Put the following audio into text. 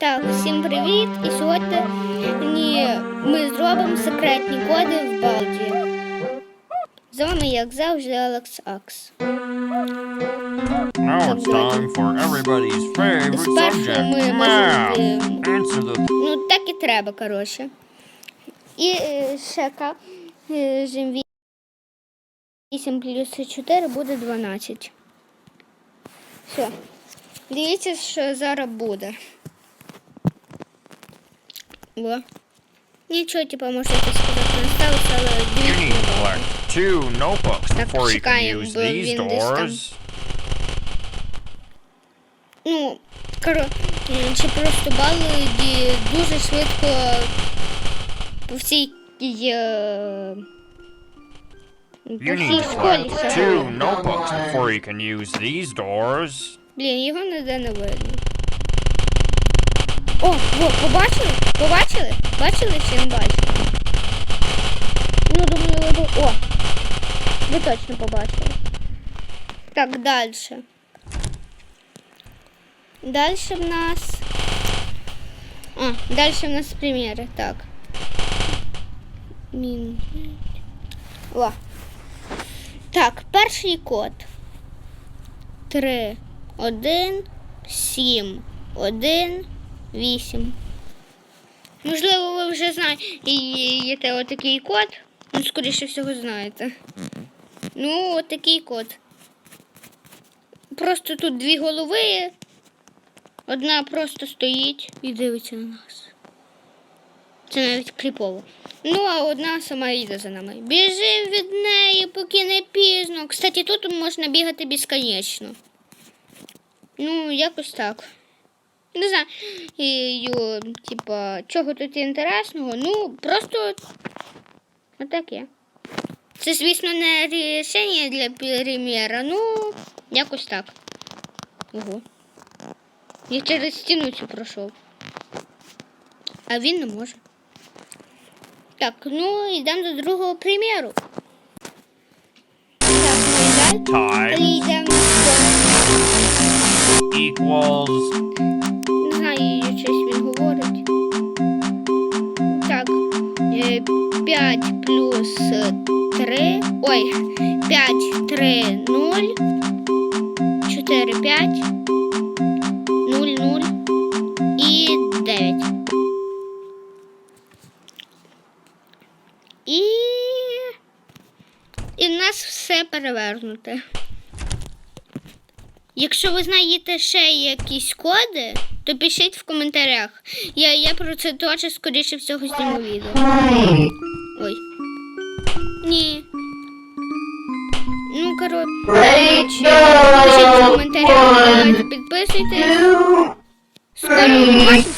Так, всім привіт! І сьогодні ми зробимо секретні коди в Балді. З вами, як завжди, Алекс Акс. Now it's time for everybody's favorite subject, ми можемо. Ну, так і треба, коротше. І е, ще кажемо 8 плюс 4 буде 12. Все. Дивіться, що зараз буде. О. Нічого, типу, можете сказати, не ставиться, але You need to collect two notebooks Так, before you can чекаємо, use бо these він десь там. doors. Ну, коро... е, чи просто бали дуже швидко по всій е... по You всій need to школі collect two notebooks before you can use these doors. Блін, його ніде не видно. О, во, побачили? Побачили? Бачили чи не бачили? Ну, думаю, ви... О! Ви точно побачили. Так, далі. Далі в нас. А, далі в нас приміри. Так. Мін. О. Так, перший код. 3, 1, 7, 1, 8. Можливо, ви вже знаєте отакий код. Ну, скоріше всього, знаєте. Ну, отакий код. Просто тут дві голови. Одна просто стоїть і дивиться на нас. Це навіть кліпово. Ну, а одна сама йде за нами. Біжи від неї, поки не пізно. Кстати, тут можна бігати безконечно. Ну, якось так. Не знаю, і, типа, чого тут інтересного. Ну, просто отаке. Це, звісно, не рішення для приміра, ну, якось так. Ого. Я через стіну цю пройшов. А він не може. Так, ну йдемо до другого приміру. Так, ну далі. Time Йдемо equals Знаю, щось він говорить. Так, 5 плюс 3. Ой, 5, 3, 0. 4, 5. 0, 0. І 9. І. І в нас все перевернуте. Якщо ви знаєте ще якісь коди, то пишіть в коментарях. Я, я про це теж скоріше всього зніму відео. Ой. Ні. Ну, коротше, пишіть в коментарях, підписуйтесь. Побачимося.